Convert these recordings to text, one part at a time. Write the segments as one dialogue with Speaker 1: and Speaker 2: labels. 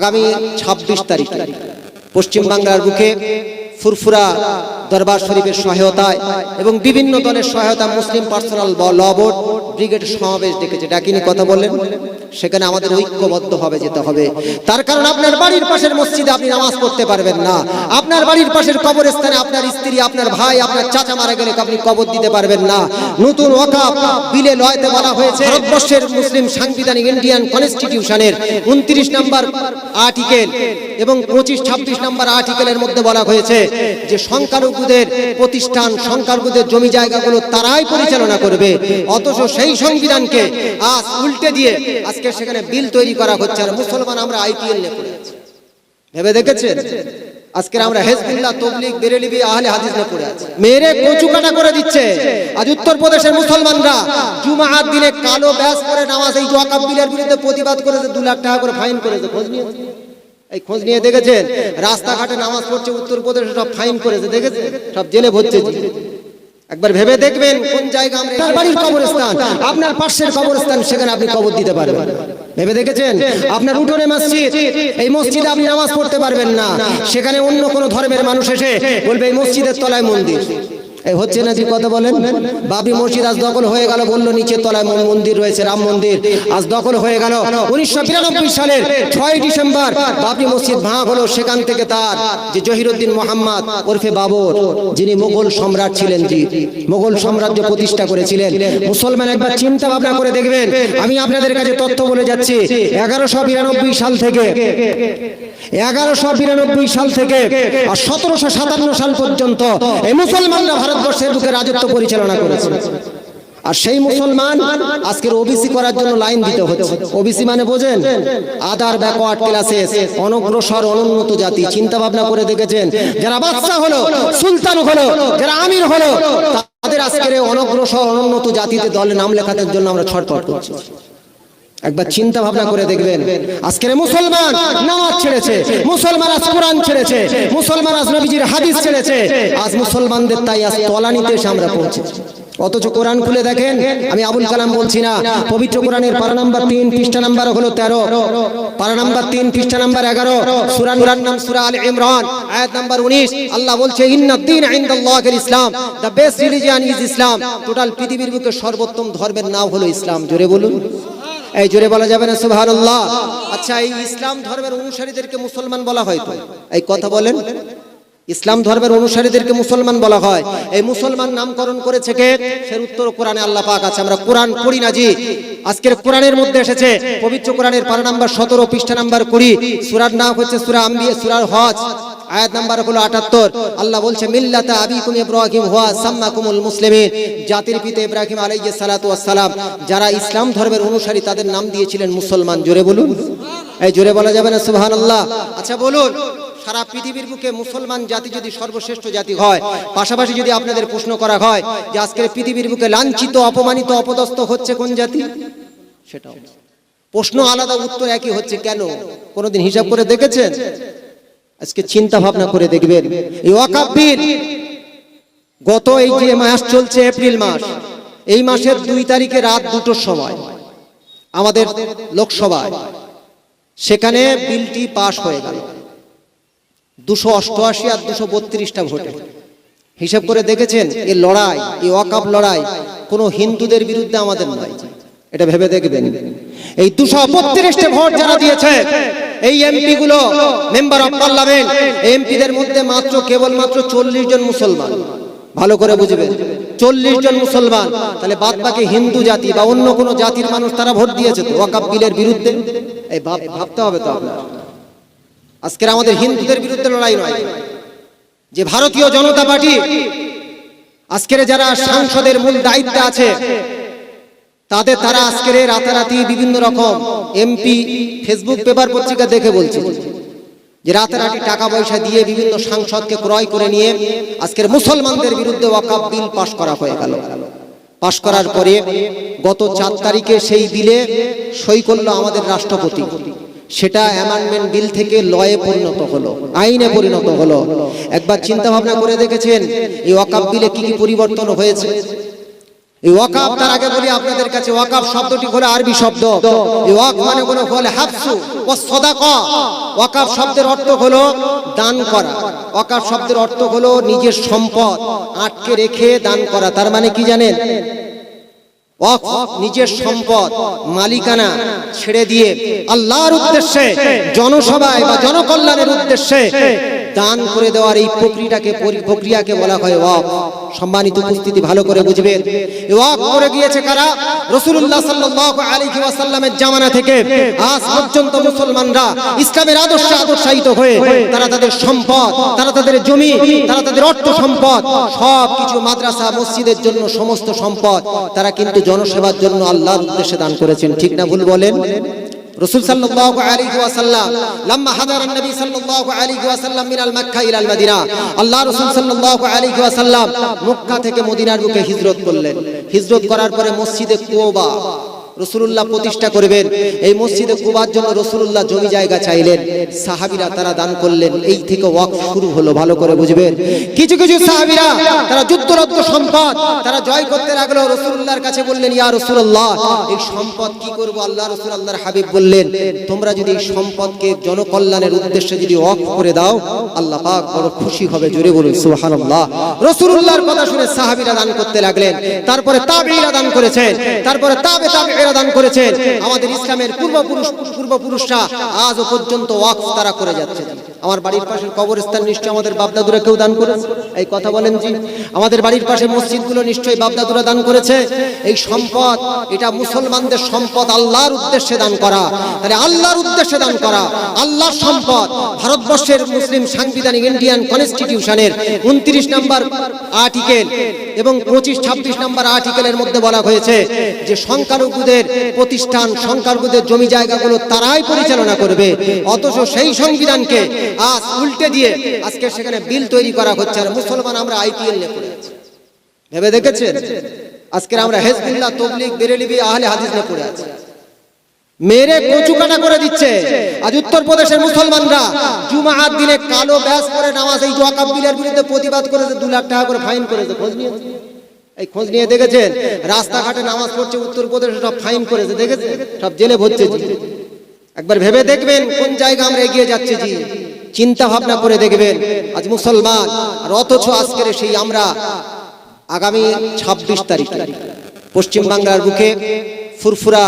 Speaker 1: আগামী ছাব্বিশ তারিখে। পশ্চিমবাংলার বুকে ফুরফুরা দরবার শরীফের সহায়তায় এবং বিভিন্ন দলের সহায়তা Muslim personal law board brigade সমাবেশ ডেকেছে। ডাকিনি কথা বললেন। সেখানে আমাদের ঐক্যবদ্ধভাবে যেতে হবে। তার কারণ আপনার বাড়ির পাশের মসজিদে আপনি নামাজ পড়তে পারবেন না। আপনার বাড়ির পাশের কবরস্থানে আপনার স্ত্রী, আপনার ভাই, আপনার চাচা মারা গেলে আপনি কবর দিতে পারবেন না। নতুন ওয়াকাফ বিলে লয়তে বলা হয়েছে, ভারতবর্ষের মুসলিম সাংবিধানিক ইন্ডিয়ান কনস্টিটিউশনের উনত্রিশ নম্বর আর্টিকেল এবং পঁচিশ, ছাব্বিশ নম্বর আর্টিকেলের মধ্যে বলা হয়েছে যে সংখ্যালঘুদের প্রতিষ্ঠান, সংখ্যালঘুদের জমি জায়গাগুলো তারাই পরিচালনা করবে। অথচ সেই সংবিধানকে আজ উল্টে দিয়ে আজকে সেখানে বিল তৈরি করা হচ্ছে। আর মুসলমান আমরা আইপিএল নিয়ে পড়ে আছি। ভেবে দেখেছেন? আজকে আমরা হেজবুল্লাহ, তবলিগ, বেরেলিবি, আহলে হাদিস নিয়ে পড়ে আছি। মেরে কচু কাটা করে দিচ্ছে। আজ উত্তরপ্রদেশের মুসলমানরা জুমার দিনে কালো ব্যাস করে নামাজ, এই ওয়াকাব বিলের বিরুদ্ধে প্রতিবাদ করেছে, দু লাখ টাকা করে ফাইন করেছে, খোঁজ নিয়েছে। এই খোঁজ নিয়ে দেখেছেন? রাস্তাঘাটে নামাজ পড়ছে উত্তরপ্রদেশে সব ফাইন করেছে দেখেছেন? সব জেলে ভরছে। একবার ভেবে দেখবেন কোন জায়গা আমরা আপনার বাড়ির কবরস্থান। আপনার পাশের কবরস্থান সেখানে আপনি কবর দিতে পারবেন। ভেবে দেখেছেন? আপনার উঠোনে মসজিদ এই মসজিদে আপনি নামাজ পড়তে পারবেন না। সেখানে অন্য কোনো ধর্মের মানুষ এসে বলবে এই মসজিদের তলায় মন্দির। হচ্ছে না যে কথা বলেন? বাবরি মসজিদ আজ দখল হয়ে গেল বলল, নিচের তলায় মন্দির রয়েছে, রাম মন্দির। আজ দখল হয়ে গেল। উনিশশো বিরানব্বই সালের ছয় ডিসেম্বর বাবরি মসজিদ ভাঙা হলো, সেখান থেকে তার যে জহিরুদ্দিন মোহাম্মদ ওরফে বাবর, যিনি মুঘল সম্রাট ছিলেন জি মুঘল সাম্রাজ্য প্রতিষ্ঠা করেছিলেন। মুসলমান একবার চিন্তা ভাবনা করে দেখবেন, আমি আপনাদের কাছে তথ্য বলে যাচ্ছি, এগারোশো বিরানব্বই সাল থেকে, এগারোশো বিরানব্বই সাল থেকে আর সতেরোশো সাতান্ন সাল পর্যন্ত এই মুসলমানরা ভারতবর্ষের বুকে রাজত্ব পরিচালনা করেছে। আর সেই মুসলমান আজকের ওবিসি করার জন্য লাইন দিতে হচ্ছে। ওবিসি মানে বোঝেন, আদার ব্যাকওয়ার্ড ক্লাসেস, অনগ্রসর, অনুন্নত জাতি। চিন্তা ভাবনা করে দেখেছেন, যারা বাচ্চা হলো, সুলতান হলো, যারা আমির হলো, তাদের আজকের অনগ্রসর, অনুন্নত জাতিতে দলে নাম লেখানোর জন্য আমরা ছটফট করছি। একবার চিন্তা ভাবনা করে দেখবেন। আজকের মুসলমান নামাজ ছেড়েছে মুসলমান আজ কোরআন ছেড়েছে মুসলমান আজ নবীজির হাদিস ছেড়েছে। আজ মুসলমানদের তাই আজ তলানিতে এসে আমরা পৌঁছেছি। অথচ কোরআন খুলে দেখেন আমি আবুল কালাম বলছি না পবিত্র কোরআনের পারা নাম্বার তিন পৃষ্ঠা নাম্বার হলো তেরো। পারা নাম্বার তিন পৃষ্ঠা নাম্বার এগারো। সুরান নাম সুরা আল ইমরান আয়াত নাম্বার উনিশ। আল্লাহ বলছে ইন্নাদ্দিন ইনদাল্লাহিল ইসলাম the best religion is Islam. Total পৃথিবীর বুকে সর্বোত্তম ধর্মের নাম হলো ইসলাম। জোরে বলুন। এই জোরে বলা যাবে না, সুবহানাল্লাহ। আচ্ছা এই ইসলাম ধর্মের অনুসারীদেরকে মুসলমান বলা হয় তো? এই কথা বলেন। ইসলাম ধর্মের অনুসারীদেরকে মুসলমান বলা হয়। এই মুসলমান নামকরণ করেছে কে? সের উত্তর কোরআনে আল্লাহ পাক আছে। আমরা কোরআন পড়ি না জি। আজকের কোরআনের মধ্যে এসেছে, পবিত্র কোরআনের পারা নাম্বার সতেরো, পৃষ্ঠা নাম্বার কুড়ি। সুরার নাম হচ্ছে সুরা আম্বিয়া, সুরার হজ। আয়াত নাম্বার হলো আটাত্তর। আল্লাহ বলছে, মিল্লাতা আবিকুম ইব্রাহিম হুয়া সাম্মাকুমুল মুসলিমিন। জাতির পিতা ইব্রাহিম আলাইহিস সালাতু ওয়াস সালাম, যারা ইসলাম ধর্মের অনুসারী, তাদের নাম দিয়েছিলেন মুসলমান। জোরে বলুন। এই জোরে বলা যাবে না, সুবহানাল্লাহ। আচ্ছা বলুন। সারা পৃথিবীর বুকে মুসলমান জাতি যদি সর্বশ্রেষ্ঠ জাতি হয়, পাশাপাশি যদি আপনাদের প্রশ্ন করা হয় যে আজকের পৃথিবীর বুকে লাঞ্ছিত, অপমানিত, অপদস্থ হচ্ছে কোন জাতি? সেটাও প্রশ্ন আলাদা, উত্তর একই হচ্ছে কেন? কোনোদিন হিসাব করে দেখেছেন? আজকে চিন্তা ভাবনা করে দেখবেন। এই ওয়াকাব গত এই যে মাস চলছে এপ্রিল মাস, এই মাসের দুই তারিখে রাত দুটোর সময় আমাদের লোকসভায়, সেখানে বিলটি পাশ হয়ে গেল। দুশো অষ্টআশি আর দুশো বত্রিশটা ভোটে। হিসাব করে দেখেছেন এই লড়াই এই ওয়াকাব লড়াই কোনো হিন্দুদের বিরুদ্ধে আমাদের নয়। এটা ভেবে দেখবেন। এই দুশো বত্রিশটা ভোট যারা দিয়েছে, এই এমপি গুলো মেম্বার অফ পার্লামেন্ট, এমপিদের মধ্যে মাত্র কেবলমাত্র চল্লিশ জন মুসলমান। ভালো করে বুঝবেন, চল্লিশ জন মুসলমান, তাহলে বাদ বাকি হিন্দু জাতি বা অন্য কোনো জাতির মানুষ তারা ভোট দিয়েছে তো ওয়াকাব বিলের বিরুদ্ধে? এই ভাবতে হবে তো আপনার। আজকের আমাদের হিন্দুদের বিরুদ্ধে লড়াই নয়। যে ভারতীয় জনতা পার্টি আজকের যারা সাংসদের মূল দায়িত্বে আছে তাদের তারা আজকের রাতারাতি বিভিন্ন রকম এমপি ফেসবুক পেপার পত্রিকা দেখে বলছে। যে রাতারাতি টাকা পয়সা দিয়ে বিভিন্ন সাংসদকে ক্রয় করে নিয়ে আজকের মুসলমানদের বিরুদ্ধে ওয়াকাব বিল পাশ করা হয়ে গেল। পাশ করার পরে গত চার তারিখে সেই বিলে সই করল আমাদের রাষ্ট্রপতি। সেটা অ্যামেন্ডমেন্ট বিল থেকে লয়ে পরিণত হলো, আইনে পরিণত হলো। একবার চিন্তা ভাবনা করে দেখেছেন, এই ওয়াকাব বিলে কি কি পরিবর্তন হয়েছে? এই ওয়াকাফ তার আগে বলি আপনাদের কাছে ওয়াকাফ শব্দটি হলো আরবি শব্দ। এই ওয়াক মানে হলো হলো হাফসু ও সদাকা। ওয়াকাফ শব্দের অর্থ হলো দান করা। ওয়াকাফ শব্দের অর্থ হলো নিজের সম্পদ, আটকে রেখে দান করা। তার মানে কি জানেন? ওয়াকফ নিজের সম্পদ মালিকানা ছেড়ে দিয়ে আল্লাহর উদ্দেশ্যে জনসভায় বা জনকল্যাণের উদ্দেশ্যে দান করে দেওয়ার এই প্রক্রিয়াটাকে প্রক্রিয়াকে বলা হয় ওয়াক। সম্মানিত উপস্থিতি ভালো করে বুঝবেন ওয়াক করে গিয়েছে কারা? রসুল্লাহ সাল্লাল্লাহু আলাইহি ওয়াসাল্লামের জামানা থেকে। আজ পর্যন্ত মুসলমানরা ইসলামের আদর্শে আদর্শায়িত হয়ে তারা তাদের সম্পদ, তারা তাদের জমি, তারা তাদের অর্থ সম্পদ সব কিছু মাদ্রাসা, মসজিদের জন্য সমস্ত সম্পদ তারা কিন্তু জনসেবার জন্য আল্লাহর উদ্দেশ্যে দান করেছেন। ঠিক না ভুল বলেন? রসুল সাল্লাল্লাহু আলাইহি ওয়াসাল্লাম, লাম্মা হাদারা নবী সাল্লাল্লাহু আলাইহি ওয়াসাল্লাম মিনাল মক্কা ইলাল মদিনা। আল্লাহ রাসূল সাল্লাল্লাহু আলাইহি ওয়াসাল্লাম মক্কা থেকে মদিনার দিকে হিজরত করলেন। হিজরত করার পরে মসজিদে কুবা রসুল্লাহ প্রতিষ্ঠা করবেন। এই মসজিদে কুবার জন্য রসুল্লাহ জমি জায়গা চাইলেন। সাহাবিরা তারা দান করলেন। এই থেকে ওয়াক শুরু হলো, ভালো করে বুঝবেন। কিছু কিছু সাহাবিরা, তারা যুদ্ধরত্ন সম্পদ, তারা জয় করতে লাগল। রসুল্লাহর কাছে বললেন, ইয়া রসুল্লাহ এই সম্পদ কি করব? আল্লাহ রসুল, আল্লাহর হাবিব বললেন, তোমরা যদি এই সম্পদকে জনকল্যাণের উদ্দেশ্যে যদি ওয়াক করে দাও, আল্লাহ পাক বড় খুশি হবে। জোরে বলুন, সুবহানাল্লাহ। রসুল্লাহর কথা শুনে সাহাবিরা দান করতে লাগলেন। তারপরে তাবিরা দান করেছেন। তারপরে তাবে তাবে তাবিরা দান করেছেন আমাদের ইসলামের পূর্বপুরুষ, পূর্বপুরুষরা আজও পর্যন্ত ওয়াকফ তারা করে যাচ্ছে। আমার বাড়ির পাশের কবরস্থান নিশ্চয় আমাদের বাপদাদুরা কেউ দান করেছে? এই কথা বলেন জি। আমাদের বাড়ির পাশে মসজিদগুলো নিশ্চয়ই বাপদাদুরা দান করেছে। এই সম্পদ, এটা মুসলমানদের সম্পদ আল্লাহর উদ্দেশ্যে দান করা। তাহলে আল্লাহর উদ্দেশ্যে দান করা। আল্লাহর সম্পদ, ভারতবর্ষের মুসলিম সাংবিধানিক ইন্ডিয়ান কনস্টিটিউশনের উনত্রিশ নম্বর আর্টিকেল এবং পঁচিশ, ছাব্বিশ নম্বর আর্টিকেলের মধ্যে বলা হয়েছে যে সংখ্যালঘুদের প্রতিষ্ঠান, সংখ্যালঘুদের জমি জায়গাগুলো তারাই পরিচালনা করবে। অথচ সেই সংবিধানকে আজ উল্টে দিয়ে আজকে সেখানে বিল তৈরি করা হচ্ছে আর মুসলমান আমরা আইপিএল নিয়ে পড়ে আছি। ভেবে দেখেছেন? আজকে আমরা হেজবুল্লাহ, তবলিগ, বেরেলিবি, আহলে হাদিস নিয়ে পড়ে আছি। মেরে কচু কাটা করে দিচ্ছে। আজ উত্তরপ্রদেশের মুসলমানরা জুমাহাত দিনে কালো ব্যাস করে নামাজ এই ওয়াকাব বিলের বিরুদ্ধে প্রতিবাদ করেছে, দু লাখ টাকা করে ফাইন করেছে, খোঁজ নিয়েছে। এই খোঁজ নিয়ে দেখেছেন? রাস্তাঘাটে নামাজ পড়ছে, উত্তরপ্রদেশে সব ফাইন করেছে, দেখেছেন? সব জেলে ভরছে একবার ভেবে দেখবেন কোন জায়গা আমরা এগিয়ে যাচ্ছি জি। চিন্তা ভাবনা করে দেখবেন, আজ মুসলমান, আর অথচ আজকের সেই আমরা, আগামী ছাব্বিশ তারিখ, পশ্চিমবাংলার বুকে ফুরফুরা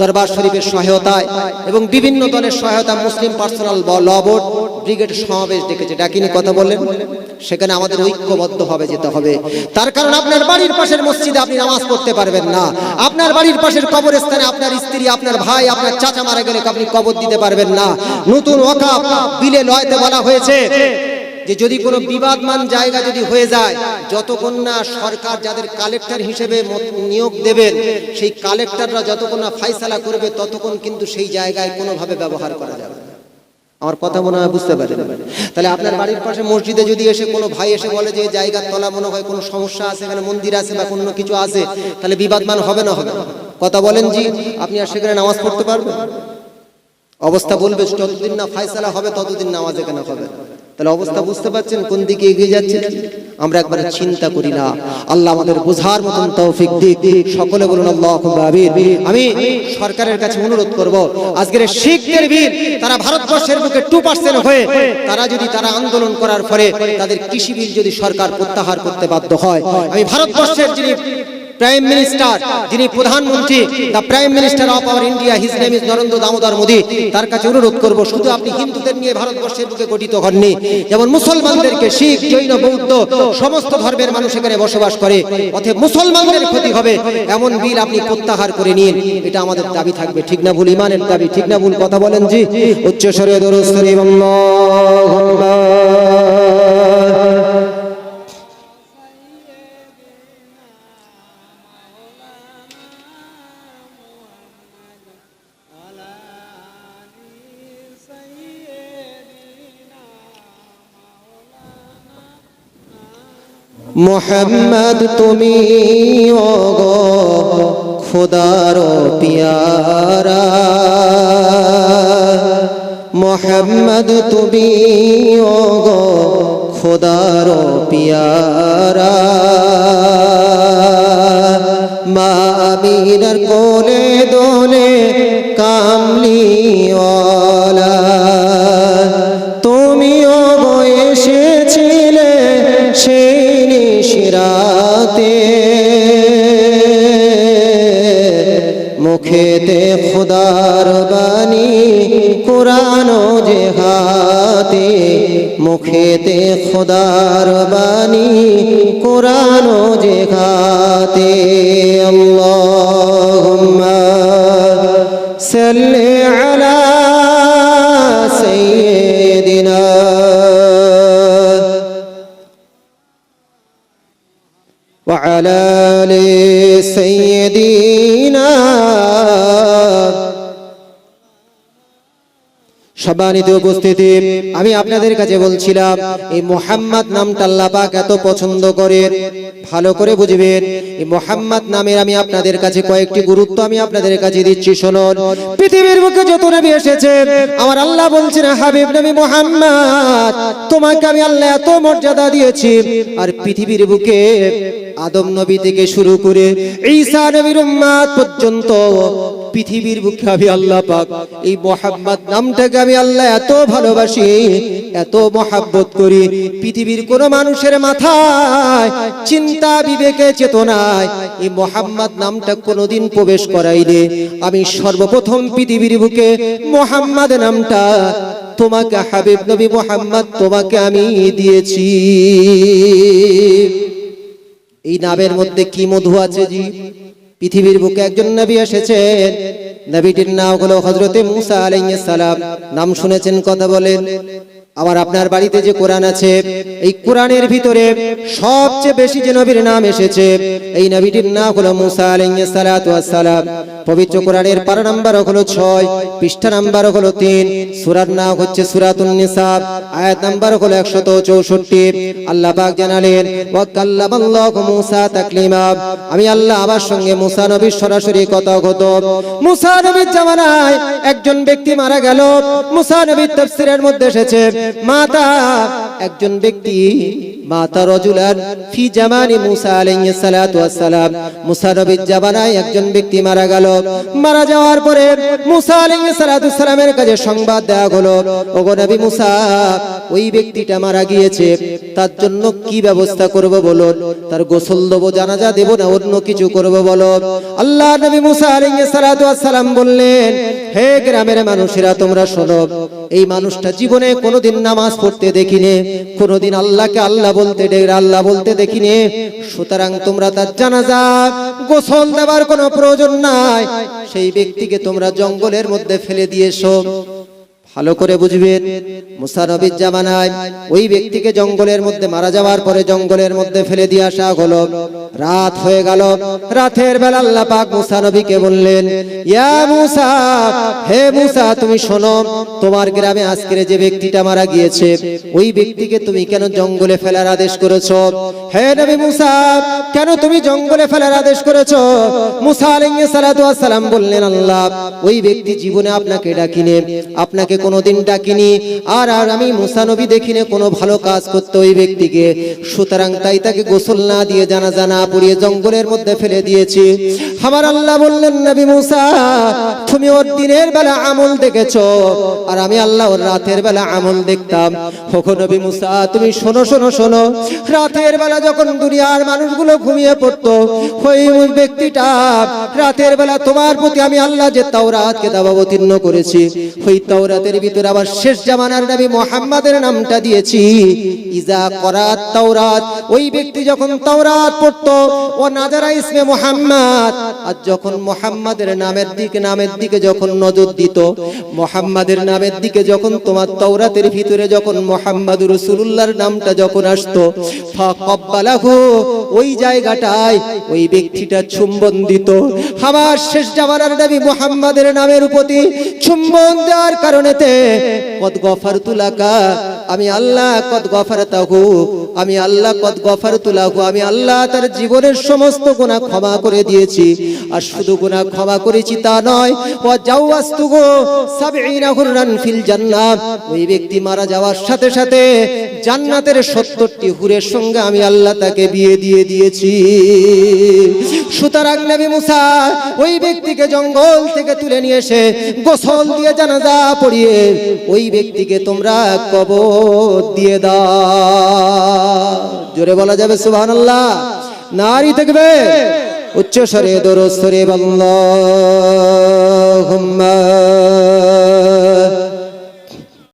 Speaker 1: দরবার শরীফের সহায়তায় এবং বিভিন্ন দলের সহায়তা Muslim personal law board, brigade সমাবেশ ডেকেছে। ডাকিনি কথা বললেন। সেখানে আমাদের ঐক্যবদ্ধ হবে, যেতে হবে। তার কারণ আপনার বাড়ির পাশের মসজিদে আপনি নামাজ পড়তে পারবেন না। আপনার বাড়ির পাশের কবরস্থানে আপনার স্ত্রী, আপনার ভাই, আপনার চাচা মারা গেলে আপনি কবর দিতে পারবেন না। নতুন ওয়াকাফ বিলে লয়তে বলা হয়েছে। যে যদি কোনো বিবাদমান জায়গা যদি হয়ে যায় যতক্ষণ না সরকার যাদের কালেক্টর হিসেবে নিয়োগ দেবেন, সেই কালেক্টররা যতক্ষণ না ফাইসালা করবে, ততক্ষণ কিন্তু সেই জায়গায় কোনোভাবে ব্যবহার করা যাবে আমার কথা মনে হয় বুঝতে পারেন তাহলে আপনার বাড়ির পাশে মসজিদে যদি এসে কোনো ভাই এসে বলে যে জায়গার তলা মনে হয় কোনো সমস্যা আছে, এখানে মন্দির আছে বা কোনো কিছু আছে, তাহলে বিবাদমান হবে না, হবে কথা বলেন জি, আপনি আর সেখানে নামাজ পড়তে পারবেন? অবস্থা বলবে যতদিন না ফায়সালা হবে, ততদিন নামাজ এখানে হবে না। তাহলে অবস্থা বুঝতে পারছেন কোন দিকে এগিয়ে যাচ্ছে আমরা একবার চিন্তা করি না। আল্লাহ আমাদের বোঝার মতন তৌফিক দিক। সকলে বলুন আল্লাহ আমি সরকারের কাছে অনুরোধ করব। আজকের শিখদের বীর, তারা ভারতবর্ষের বুকে টু পার্সেন্ট হয়ে, তারা যদি তারা আন্দোলন করার পরে তাদের কৃষি বিল যদি সরকার প্রত্যাহার করতে বাধ্য হয়, আমি ভারতবর্ষের যিনি প্রাইম মিনিস্টার যিনি প্রধানমন্ত্রী the prime minister of our India his name is Narendra Damodar Modi তার কাছে অনুরোধ করব, শুধু আপনি হিন্দুদের নিয়ে ভারতবর্ষের বুকে গঠিত হননি, যেমন মুসলমানদেরকে শিখ, জৈন, বৌদ্ধ, সমস্ত ধর্মের মানুষ এখানে বসবাস করে, অতএব মুসলমানদের ক্ষতি হবে, এমন বিল আপনি প্রত্যাহার করে নিন, এটা আমাদের দাবি থাকবে, ঠিক না ভুল? ইমানের দাবি, ঠিক না ভুল কথা বলেন জি? উচ্চ স্বরে দরুদ মোহাম্মদ তুমি ওগো খোদার পিয়ারা। মোহাম্মদ তুমি ওগো খোদার পিয়ারা। আমিনার কোলে দোলে কামলিওয়ালা কোরআন যে হাতে মুখেতে খুদার বাণী কোরআন যে হাতে আল্লাহুম্মা সাল্লি আলা সাইয়্যিদিনা وعلى آل সম্মানিত উপস্থিতি, আমি আপনাদের কাছে বলছিলাম, এই মোহাম্মদ নামটা আল্লাহ পাক এত পছন্দ করেন ভালো করে বুঝবেন, এই মোহাম্মদ নামের আমি আপনাদের কাছে কয়েকটি গুরুত্ব আমি আপনাদের কাছে দিচ্ছি, শুনুন। পৃথিবীর বুকে যত নবী এসেছে, আমার আল্লাহ বলছেন, হাবিব নবী মোহাম্মদ, তোমাকে আমি আল্লাহ এত মর্যাদা দিয়েছি, আর পৃথিবীর বুকে আদম নবী থেকে শুরু করে ঈসা নবীর উম্মাদ পর্যন্ত পৃথিবীর বুকে আমি আল্লাহ পাক, এই মোহাম্মদ নামটাকে আমি আল্লাহ এত ভালোবাসি, এত মহাব্বত করি। পৃথিবীর কোন মানুষের মাথায় চিন্তা, বিবেকে চেতনায় এই মোহাম্মদ নামটা কোনোদিন প্রবেশ করাইলে আমি সর্বপ্রথম পৃথিবীর বুকে মোহাম্মদ নামটা তোমাকে হাবিব নবী মোহাম্মদ তোমাকে আমি দিয়েছি। এই নামের মধ্যে কি মধু আছে জি? পৃথিবীর বুকে একজন নবী এসেছেন। নবীটির নাম হলো হজরতে মুসা আলাইহিস সালাম। নাম শুনেছেন, কথা বলেন। আবার আপনার বাড়িতে যে কোরআন আছে, এই কোরআনের ভিতরে সবচেয়ে বেশি যে নবীর নাম এসেছে, এই নবীটির নাম হলো মুসা আলাইহিস সালাতু পবিত্র কোরআনের পারা নাম্বার হলো ছয়, পৃষ্ঠা নাম্বার হলো তিন, সুরার নাম হচ্ছে সূরাতুন নিসা, আয়াত নাম্বার হলো 164 আল্লাহ পাক জানালেন মুসা তাকলিমা। আমি আল্লাহ আমার সঙ্গে মুসা নবীর সরাসরি কথা হতো মুসা নবীর জামানায় একজন ব্যক্তি মারা গেল। মুসা নবীর তাফসীরের মধ্যে এসেছে মাতা একজন ব্যক্তি তার জন্য কি ব্যবস্থা করব বলো তার গোসল দেবো, জানাজা দেব না অন্য কিছু করব বলো আল্লাহ নবী মুসা বললেন, হে গ্রামের মানুষেরা, তোমরা শোনো, এই মানুষটা জীবনে কোনোদিন নামাজ পড়তে দেখিনি। কোনোদিন আল্লাহকে আল্লাহ বলতে ডেকে আল্লাহ বলতে দেখিনি। সুতরাং তোমরা তার জানাজা, গোসল দেওয়ার কোনো প্রয়োজন নাই। সেই ব্যক্তিকে তোমরা জঙ্গলের মধ্যে ফেলে দিয়েছ। ভালো করে বুঝবেন, মুসা নবীর জামানায় ওই ব্যক্তিকে জঙ্গলের মধ্যে মারা যাওয়ার পরে জঙ্গলের মধ্যে ফেলে দিয়ে আসা হলো। রাত হয়ে গেল। রাতের বেলা আল্লাহ পাক মুসা নবীকে বললেন, ইয়া মুসা, হে মুসা, তুমি শোনো, তোমার গ্রামে আজকের যে ব্যক্তিটা মারা গিয়েছে, ওই ব্যক্তিকে তুমি কেন জঙ্গলে ফেলার আদেশ করেছ? হে নবী মুসা, কেন তুমি জঙ্গলে ফেলার আদেশ করেছ? মুসা আলাইহিস সালাতু ওয়াস সালাম বললেন, আল্লাহ, ওই ব্যক্তি জীবনে আপনাকে ডাকিনে। আপনাকে কোনোদিন ডাকিনি। আর আর আমি মুসা নবী দেখিনি, কোনো ভালো কাজ করতে ওই ব্যক্তিকে। সুতরাং তাই তাকে গোসল না দিয়ে জানা জানা পড়িয়ে জঙ্গলের মধ্যে ফেলে দিয়েছি। আমার আল্লাহ বললেন, নবী মুসা, তুমি ওর দিনের বেলা আমল দেখেছ, আর আমি আল্লাহ ওর রাতের বেলা আমল দেখতাম। হোকো নবী মুসা, তুমি শোনো শোনো শোনো। রাতের বেলা যখন দুনিয়ার মানুষগুলো ঘুমিয়ে পড়তো, ওই ব্যক্তিটা রাতের বেলা তোমার প্রতি আমি আল্লাহ যে তাওরাত কেতাব অবতীর্ণ করেছি, ওই তাওরাতের ভিতরে আবার শেষ জামানার নবী মোহাম্মদের নামটা দিয়েছি। ইজা করাত তাওরাত, ওই ব্যক্তি যখন তাওরাত পড়তো, ও নাজারা ইসমে মোহাম্মদ, আর যখন মোহাম্মদের নামের দিকে নামের দিকে যখন নজর দিত, মোহাম্মদের নামের দিকে যখন তোমার তাওরাতের ভিতরে যখন মোহাম্মদ রসুল্লাহর নামটা যখন আসতো, ফাকাব্বালাহু, ওই জায়গাটায় ওই ব্যক্তিটা চুম্বন দিত। আবার শেষ জামানার নবী মোহাম্মদের নামের প্রতি চুম্বন দেওয়ার কারণে অর্থে কদ গফার তুলাকা, আমি আল্লাহ কদ গফার তাহু, আমি আল্লাহ কদ গফার তুলাহু, আমি আল্লাহ তার জীবনের সমস্ত গুনাহ ক্ষমা করে দিয়েছি। আর শুধু গুনাহ ক্ষমা করেছি তা নয় ও জাওয়াস্তুগো সাবঈনা হুররান ফিল জান্নাত ওই ব্যক্তি মারা যাওয়ার সাথে সাথে জান্নাতের সত্তরটি হুরের সঙ্গে আমি আল্লাহ তাকে বিয়ে দিয়ে দিয়েছি। সুতরাং নবী মুসা, ওই ব্যক্তিকে জঙ্গল থেকে তুলে নিয়ে এসে গোসল দিয়ে জানাজা পড়িয়ে দিয়ে ওই ব্যক্তিকে তোমরা কবর দিয়ে দাও। জোরে বলা যাবে সুহান আল্লাহ নারী থাকবে উচ্চ স্বরে দোর বল্লা বল্লা